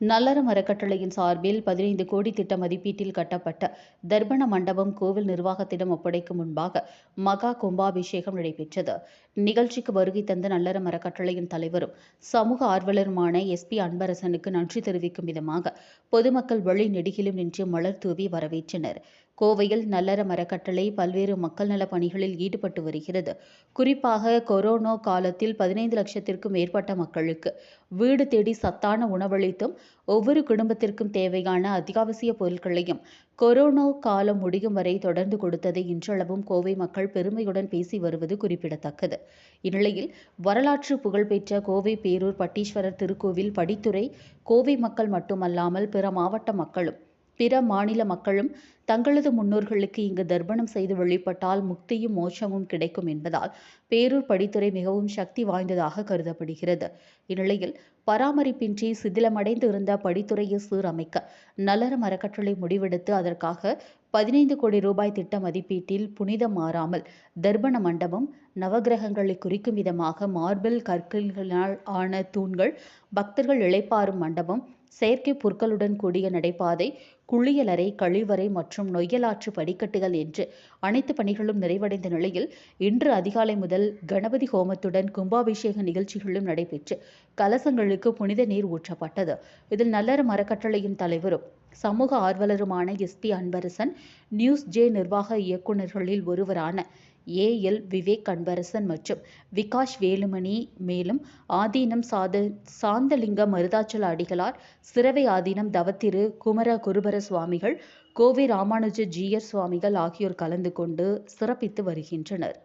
நல்லறம் அறக்கட்டளையின் சார்பில் பதினைந்து கோடி திட்ட மதிப்பீட்டில் கட்டப்பட்ட தர்ப்பண மண்டபம் கோவில் நிர்வாகத்திடம் ஒப்படைக்கும் முன்பாக மகா கும்பாபிஷேகம் நடைபெற்றது. நிகழ்ச்சிக்கு வருகை தந்த நல்லறம் அறக்கட்டளையின் தலைவரும் சமூக ஆர்வலருமான எஸ் பி அன்பரசனுக்கு நன்றி தெரிவிக்கும் விதமாக பொதுமக்கள் வழி நெடுகிலும் நின்று மலர் தூவி வரவேற்றனர். கோவையில் நல்லறம் அறக்கட்டளை பல்வேறு மக்கள் நல பணிகளில் ஈடுபட்டு வருகிறது. குறிப்பாக கொரோனா காலத்தில் பதினைந்து லட்சத்திற்கும் மேற்பட்ட மக்களுக்கு வீடு தேடி சத்தான உணவளித்தும் ஒவ்வொரு குடும்பத்திற்கும் தேவையான அத்தியாவசிய பொருட்களையும் கொரோனா காலம் முடியும் வரை தொடர்ந்து கொடுத்ததை இன்றளவும் கோவை மக்கள் பெருமையுடன் பேசி வருவது குறிப்பிடத்தக்கது. இந்நிலையில் வரலாற்று புகழ்பெற்ற கோவை பேரூர் பட்டீஸ்வரர் திருக்கோவில் படித்துறை கோவை மக்கள் மட்டுமல்லாமல் பிற மாவட்ட மக்களும் பிற மாநில மக்களும் தங்களது முன்னோர்களுக்கு இங்கு தர்ப்பணம் செய்து வழிபட்டால் முக்தியும் மோட்சமும் கிடைக்கும் என்பதால் பேரூர் படித்துறை மிகவும் சக்தி வாய்ந்ததாக கருதப்படுகிறது. இந்நிலையில் பராமரிப்பின்றி சிதிலமடைந்து இருந்த படித்துறையை சீரமைக்க நலர அறக்கட்டளை முடிவெடுத்து அதற்காக பதினைந்து கோடி ரூபாய் திட்ட மதிப்பீட்டில் புனிதம் மாறாமல் தர்ப்பண மண்டபம் நவகிரகங்களை குறிக்கும் விதமாக மார்பிள் கற்களினால் ஆன தூண்கள் பக்தர்கள் இளைப்பாறும் மண்டபம் செயற்கை புற்களுடன் கூடிய நடைபாதை குளியலறை கழிவறை மற்றும் நொய்யலாற்று படிக்கட்டுகள் என்று அனைத்து பணிகளும் நிறைவடைந்த நிலையில் இன்று அதிகாலை முதல் கணபதி ஹோமத்துடன் கும்பாபிஷேக நிகழ்ச்சிகளும் நடைபெற்று கலசங்களுக்கு புனித நீர் ஊற்றப்பட்டது. இதில் நல்லற மரக்கட்டளையின் தலைவரும் சமூக ஆர்வலருமான எஸ்பி அன்பரசன் நியூஸ் ஜே நிர்வாக இயக்குநர்களில் ஒருவரான ஏ எல் விவேக் அன்பரசன் மற்றும் விகாஷ் வேலுமணி மேலும் ஆதீனம் சாத சாந்தலிங்க மருதாச்சல அடிகளார் சிறவை ஆதீனம் தவத்திரு குமர குருபர சுவாமிகள் கோவை ராமானுஜ ஜீயர் சுவாமிகள் ஆகியோர் கலந்து கொண்டு சிறப்பித்து வருகின்றனர்.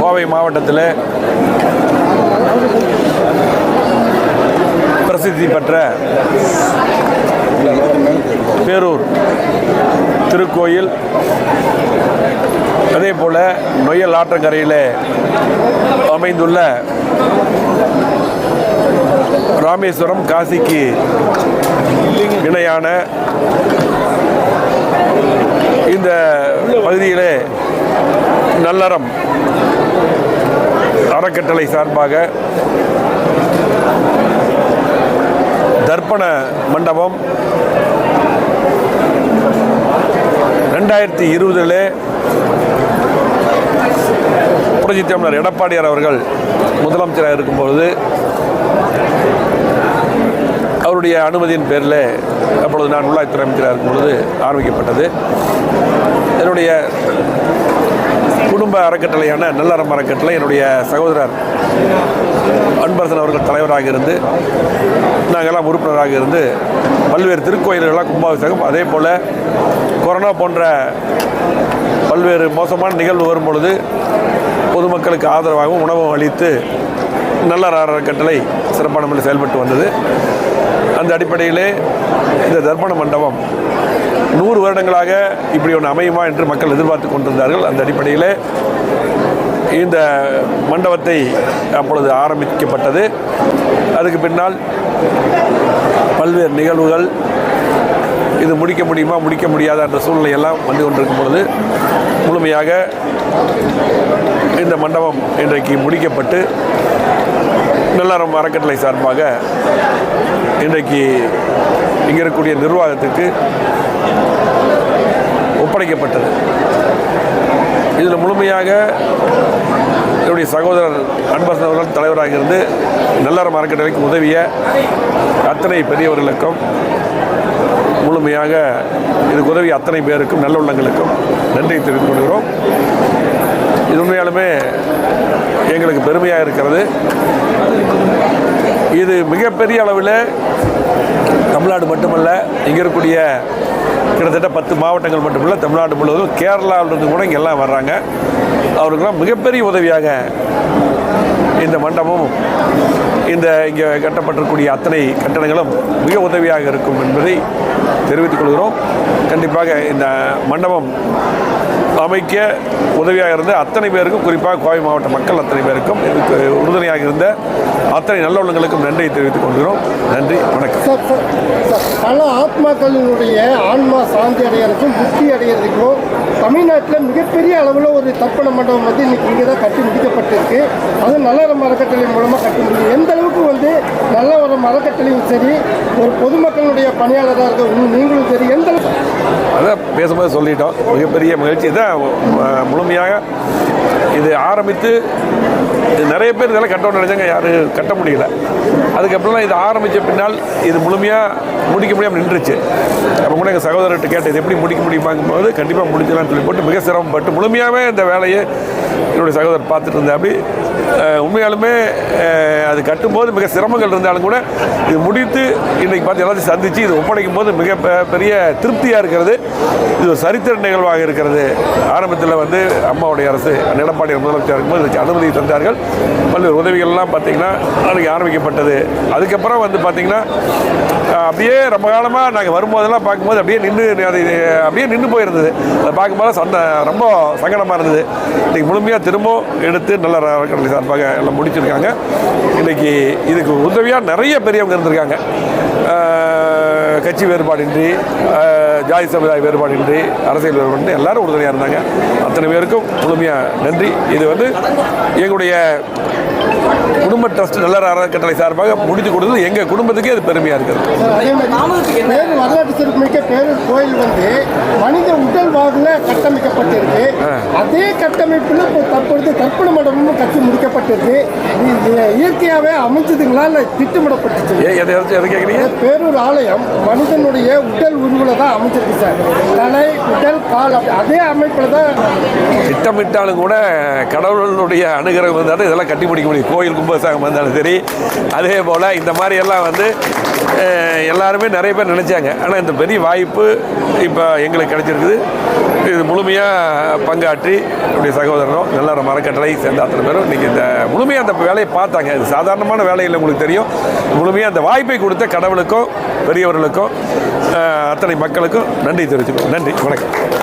கோவை மாவட்டத்தில் பிரசித்தி பெற்ற பேரூர் திருக்கோயில். அதே போல் நொயல் ஆற்றங்கரையில் அமைந்துள்ள ராமேஸ்வரம் காசிக்கு இணையான இந்த பகுதியிலே நல்லறம் அறக்கட்டளை சார்பாக தர்ப்பண மண்டபம் ரெண்டாயிரத்தி இருபதில் புரட்சி தமிழர் எடப்பாடியார் அவர்கள் முதலமைச்சராக இருக்கும்பொழுது அவருடைய அனுமதியின் பேரில் அப்பொழுது நான் உள்ளாட்சித்துறை அமைச்சராக இருக்கும் பொழுது ஆரம்பிக்கப்பட்டது. என்னுடைய குடும்ப அறக்கட்டளையான நல்லறம் அறக்கட்டளை என்னுடைய சகோதரர் அன்பரசன் அவர்கள் தலைவராக இருந்து நாங்கள்லாம் உறுப்பினராக இருந்து பல்வேறு திருக்கோயில்கள்லாம் கும்பாபிஷேகம் அதே போல் கொரோனா போன்ற பல்வேறு மோசமான நிகழ்வு வரும் பொழுது பொதுமக்களுக்கு ஆதரவாகவும் உணவும் அளித்து நல்ல அறக்கட்டளை சிறப்பான முறையில் செயல்பட்டு வந்தது. அந்த அடிப்படையிலே இந்த தர்ப்பண மண்டபம் நூறு வருடங்களாக இப்படி ஒன்று அமையுமா என்று மக்கள் எதிர்பார்த்து கொண்டிருந்தார்கள். அந்த அடிப்படையில் இந்த மண்டபத்தை அப்பொழுது ஆரம்பிக்கப்பட்டது. அதுக்கு பின்னால் பல்வேறு நிகழ்வுகள் முடிக்க முடியுமா முடிக்க முடியாத என்ற சூழ்நிலை எல்லாம் வந்து கொண்டிருக்கும் பொழுது முழுமையாக இந்த மண்டபம் இன்றைக்கு முடிக்கப்பட்டு நல்லறம் அறக்கட்டளை சார்பாக இன்றைக்கு இங்கே இருக்கக்கூடிய நிர்வாகத்துக்கு ஒப்படைக்கப்பட்டது. இதில் முழுமையாக என்னுடைய சகோதரர் அன்பரசன் அவர்கள் தலைவராக இருந்து நல்லறம் அறக்கட்டளைக்கு உதவிய அத்தனை பெரியவர்களுக்கும் முழுமையாக இதுக்கு உதவி அத்தனை பேருக்கும் நல்லுள்ளங்களுக்கும் நன்றி தெரிவித்துக் கொள்கிறோம். இது உண்மையாலுமே எங்களுக்கு பெருமையாக இருக்கிறது. இது மிகப்பெரிய அளவில் தமிழ்நாடு மட்டுமல்ல இங்கே இருக்கக்கூடிய கிட்டத்தட்ட பத்து மாவட்டங்கள் மட்டுமல்ல தமிழ்நாடு முழுவதும் கேரளாவிலிருந்து கூட இங்கே எல்லாம் வர்றாங்க. அவருக்கெல்லாம் மிகப்பெரிய உதவியாக இந்த மண்டபமும் இந்த இங்கே கட்டப்பட்டிருக்கக்கூடிய அத்தனை கட்டடங்களும் மிக உதவியாக இருக்கும் என்பதை தெரிவித்துக் கொள்கிறோம். கண்டிப்பாக இந்த மண்டபம் அமைக்க உதவியாக இருந்த அத்தனை பேருக்கும் குறிப்பாக கோவை மாவட்ட மக்கள் அத்தனை பேருக்கும் இதுக்கு உறுதுணையாக இருந்த அத்தனை நல்ல உள்ளங்களுக்கும் நன்றியை தெரிவித்துக் கொள்கிறோம். நன்றி வணக்கம். பல ஆத்மாக்களினுடைய ஆன்மா சாந்தி அடையிறதுக்கும் புத்தி அடையிறதுக்கும் தமிழ்நாட்டில் மிகப்பெரிய அளவில் ஒரு தர்ப்பண மண்டபம் வந்து இன்னைக்கு இங்கே தான் கட்டி முடிக்கப்பட்டிருக்கு. அது நல்லறம் அறக்கட்டளை மூலமாக கட்டி முடியும் எந்த அளவுக்கு வந்து நல்ல ஒரு அறக்கட்டளையும் சரி ஒரு பொதுமக்களுடைய பணியாளராக இருக்க நீங்களும் சரி எந்த அளவுக்கு அதான் பேசும்போது சொல்லிட்டோம். மிகப்பெரிய மகிழ்ச்சி. முழுமையாக இது ஆரம்பித்து இது நிறைய பேர் இதெல்லாம் கட்டணும்னு நினைச்சாங்க யாரும் கட்ட முடியல. அதுக்கப்புறம்லாம் இது ஆரம்பித்த பின்னால் இது முழுமையாக முடிக்க முடியாமல் நின்றுச்சு. அப்போ கூட எங்கள் சகோதரர்கிட்ட கேட்டு இது எப்படி முடிக்க முடியுமாங்கும் போது கண்டிப்பாக முடிச்சலாம்னு சொல்லி போட்டு மிக சிரமப்பட்டு முழுமையாகவே இந்த வேலையை என்னுடைய சகோதரர் பார்த்துட்டு இருந்தேன் அப்படி உண்மையாலுமே அது கட்டும்போது மிக சிரமங்கள் இருந்தாலும் கூட இது முடித்து இன்றைக்கி பார்த்து எல்லாத்தையும் சந்தித்து இது ஒப்படைக்கும் போது மிக பெ- பெரிய திருப்தியாக இருக்கிறது. இது ஒரு சரித்திர நிகழ்வாக இருக்கிறது. ஆரம்பத்தில் வந்து அம்மாவுடைய அரசு எடப்பாடி முதலமைச்சர் இருக்கும்போது இதுக்கு அனுமதி தந்தார்கள். பல்வேறு உதவிகள்லாம் பார்த்தீங்கன்னா அன்றைக்கி ஆரம்பிக்கப்பட்டது. அதுக்கப்புறம் வந்து பார்த்தீங்கன்னா அப்படியே ரொம்ப காலமாக நாங்கள் வரும்போதெல்லாம் பார்க்கும்போது அப்படியே நின்று அது அப்படியே நின்று போயிருந்தது. அதை பார்க்கும்போது சந்த ரொம்ப சங்கடமாக இருந்தது. இன்றைக்கி முழுமையாக திரும்பவும் எடுத்து நல்ல அறக்கட்டளை சார்பாக எல்லாம் முடிச்சிருக்காங்க. இன்னைக்கு இதுக்கு உதவியாக நிறைய பெரியவங்க இருந்திருக்காங்க. கட்சி வேறுபாடின்றி ஜாதி சமுதாய வேறுபாடின்றி அரசியல் வேறுபாடின்றி எல்லாரும் உறுதுணையாக இருந்தாங்க. அத்தனை பேருக்கும் முழுமையாக நன்றி. இது வந்து எங்களுடைய குடும்ப ட்ரஸ்ட் நல்ல அறக்கட்டளை சார்பாக முடித்து கொடுத்தது எங்கள் குடும்பத்துக்கே அது பெருமையாக இருக்குது. வரலாற்று சிறப்புமிக்க பேரூர் கோயில் வந்து மனித உடல் வாகுல கட்டமைக்கப்பட்டிருக்கு. அதே கட்டமைப்பில் இப்போ தற்பொழுது தர்ப்பண மண்டபமும் கட்டி முடிக்கப்பட்டிருக்கு. இது இயற்கையாகவே அமைஞ்சதுங்களா இல்லை திட்டமிடப்பட்டுச்சு. ஏ எதை எதை எதை கேட்குறீங்க பேரூர் ஆலயம் மனிதனுடைய உடல் உருவில் தான் அமைச்சிருக்கு சார். தலை உடல் கால் அதே அமைப்பில் தான் திட்டமிட்டாலும் கூட கடவுளுடைய அனுகிரகம் வந்தாலும் இதெல்லாம் கட்டி முடிக்க முடியும். கோயில் கும்பாசாகம் வந்தாலும் சரி. அதே போல் இந்த மாதிரி எல்லாம் வந்து எல்லாருமே நிறைய பேர் நினச்சாங்க. ஆனால் இந்த பெரிய வாய்ப்பு இப்போ எங்களுக்கு கிடைச்சிருக்குது. இது முழுமையாக பங்காற்றி என்னுடைய சகோதரரும் நல்ல மரக்கட்டளை சேர்ந்த அத்தனை பேரும் இன்றைக்கி இந்த முழுமையாக அந்த வேலையை பார்த்தாங்க. இது சாதாரணமான வேலையில் உங்களுக்கு தெரியும். முழுமையாக அந்த வாய்ப்பை கொடுத்த கடவுளுக்கும் பெரியவர்களுக்கும் அத்தனை மக்களுக்கும் நன்றி தெரிவிச்சுக்கோங்க நன்றி வணக்கம்.